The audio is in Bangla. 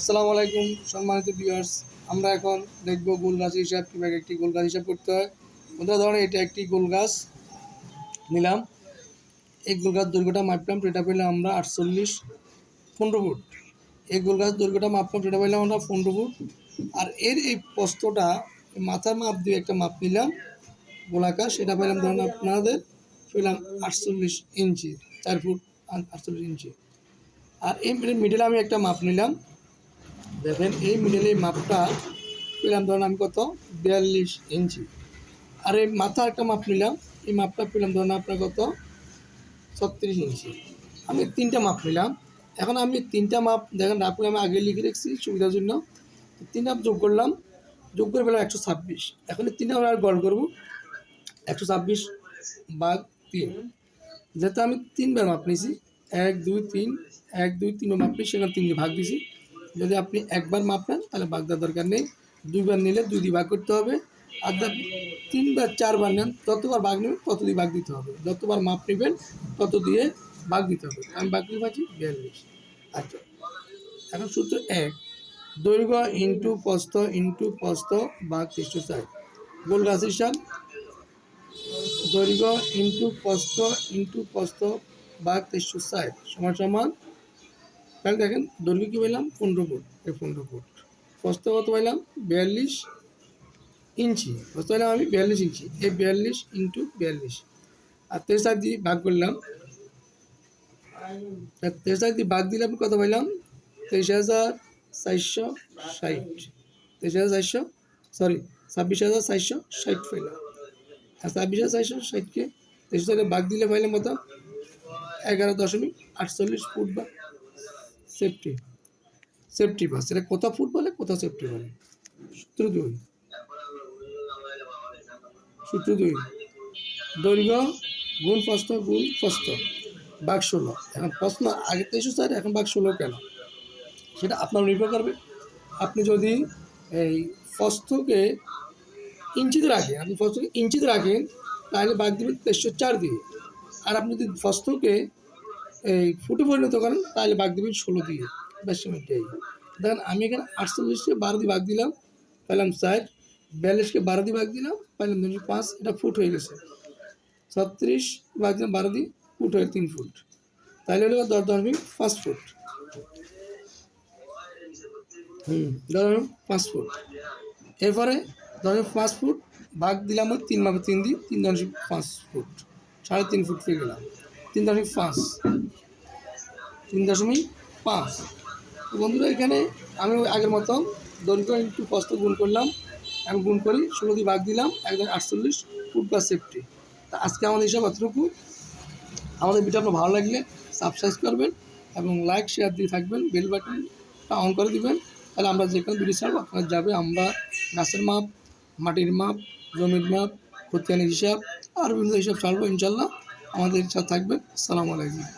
আসসালামু আলাইকুম, সম্মানিত ভিউয়ার্স আমরা এখন দেখব গোল গাছ হিসাব কীভাবে একটি গোল গাছ হিসাব করতে হয়। বন্ধুরা ধরেন এটা একটি গোল গাছ নিলাম। এই গোল গাছ দৈর্ঘ্যটা মাপলাম সেটা পেলাম আমরা আটচল্লিশ পনেরো ফুট। এই গোল গাছ দৈর্ঘ্যটা মাপলাম সেটা পেলাম আমরা পনেরো ফুট। আর এর এই পোস্তটা এই মাথার মাপ দিয়ে একটা মাপ নিলাম গোলাকার সেটা পেলাম ধরুন আপনাদের, পেলাম আটচল্লিশ ইঞ্চি, চার ফুট আট- আটচল্লিশ ইঞ্চি। আর এই মিডলে আমি একটা মাপ নিলাম। দেখেন, এই মিডলে মাপটা পেলাম, ধরুন আমি কত? বিয়াল্লিশ ইঞ্চি। আর এই মাথা একটা মাপ নিলাম, এই মাপটা পেলাম, ধরুন আপনার কত? ছত্রিশ ইঞ্চি। আমি তিনটা মাপ নিলাম। এখন আমি তিনটা মাপ, দেখেন রাখলে আমি আগে লিখে রেখেছি সুবিধার জন্য। তিন মাপ যোগ করলাম, যোগ করে পেলাম একশো ছাব্বিশ। এখন তিনটা আমরা আর গড় করব, একশো ছাব্বিশ বাঘ তিন। যেহেতু আমি তিনবার মাপ নিয়েছি, এক, দুই, তিন, এক, দুই, তিনবার মাপ নিয়েছি, সেখানে তিন দিয়ে ভাগ দিছি যদি আপনি একবার মাপ নেন তাহলে ভাগ দেওয়ার দরকার নেই। দুইবার নিলে দুই দিয়ে ভাগ করতে হবে। আর আপনি তিনবার, চারবার নেন ততবার ভাগ নেবেন তত দিয়ে ভাগ দিতে হবে। যতবার মাপ নেবেন, তত দিয়ে ভাগ দিতে হবে। আমি ভাগ দিয়ে পাচ্ছি বিয়াল্লিশ। আচ্ছা। এখন সূত্র এক। দৈর্ঘ্য ইন্টু প্রস্থ ইন্টু প্রস্থ ভাগ তিনশো ষাট গোল গাছ হিসাব দৈর্ঘ্য ইন্টু প্রস্থ ইন্টু প্রস্থ ভাগ তেইশশো ষাট সমান সমান তাহলে দেখেন দৈর্ঘ্য কী পেলাম পনেরো ফুট। এই পনেরো ফুট। প্রস্থ কত পাইলাম? বিয়াল্লিশ ইঞ্চি। প্রস্ত পাইলাম আমি বিয়াল্লিশ ইঞ্চি। এই বিয়াল্লিশ ইন্টু বিয়াল্লিশ। আর সাত দিয়ে ভাগ করলাম। আর দিয়ে ভাগ দিলে আমি কত পাইলাম? তেইশ হাজার চারশো ষাট। তেইশ হাজার চারশো সরি ছাব্বিশ হাজার চারশো ষাট পাইলাম। আর ছাব্বিশ হাজার চারশো ষাটকে তেইশ হাজার ভাগ দিলে পাইলাম কত? এগারো দশমিক আটচল্লিশ ফুট বা সেফটি সেফটি বাস এটা কোথা ফুট বলে কোথা সেফটি বলে সূত্র দুই সূত্র দুই দৈর্ঘ্য, গুণ ফস্ত গুণ ফস্ত বাঘ ষোলো। এখন প্রশ্ন আগে তেইশশো চার এখন বাঘ ষোলো কেন? সেটা আপনার নির্ভর করবে। আপনি যদি এই ফস্তকে ইঞ্চিতে রাখেন, আপনি ফস্তকে ইঞ্চিতে রাখেন, তাহলে বাঘ দেবেন তেইশশো চার দিয়ে। আর আপনি যদি ফস্তকে এই ফুটে পরিণত করেন, তাহলে বাঘ দেবেন ষোলো দিয়ে। বেশ এটাই দেখেন, আমি এখানে আটচল্লিশকে বারো দিয়ে ভাগ দিলাম, পেলাম ষাট। বিয়াল্লিশকে বারো দিয়ে ভাগ দিলাম, পেলাম দুশো পাঁচ, এটা ফুট হয়ে গেছে। ছত্রিশ ভাগ দিলাম, বারো দিয়ে ফুট হয়ে তিন ফুট। তাহলে হলো দশ দশমিক পাঁচ ফুট। হুম, দশ দশমিক পাঁচ ফুট। এরপরে দশমিক পাঁচ ফুট ভাগ দিলাম ওই তিন ভাগে তিন দিই তিন দশমিক পাঁচ ফুট। সাড়ে তিন ফুট পেয়ে গেলাম। তিন দশমিক পাঁচ। তিন দশমিক পাঁচ। বন্ধুরা, এখানে আমি আগের মতো দৈর্ঘ্য একটু কষ্ট গুণ করলাম আমি গুণ করি ষোলো দিয়ে ভাগ দিলাম একদম আটচল্লিশ ফুট বা সেফটি তা আজকে আমাদের হিসাব এতটুকু। আমাদের ভিডিও আপনার ভালো লাগলে সাবস্ক্রাইব করবেন এবং লাইক শেয়ার দিয়ে থাকবেন। বেল বাটনটা অন করে দিবেন। তাহলে আমরা যেখানে ভিডিও ছাড়বো, আপনার যাবে আমরা, গাছের মাপ, মাটির মাপ, জমির মাপ খতিয়ানের হিসাব আর বিভিন্ন হিসাব ছাড়বো ইনশাল্লাহ। আমাদের সাথে থাকবেন। সালামু আলাইকুম।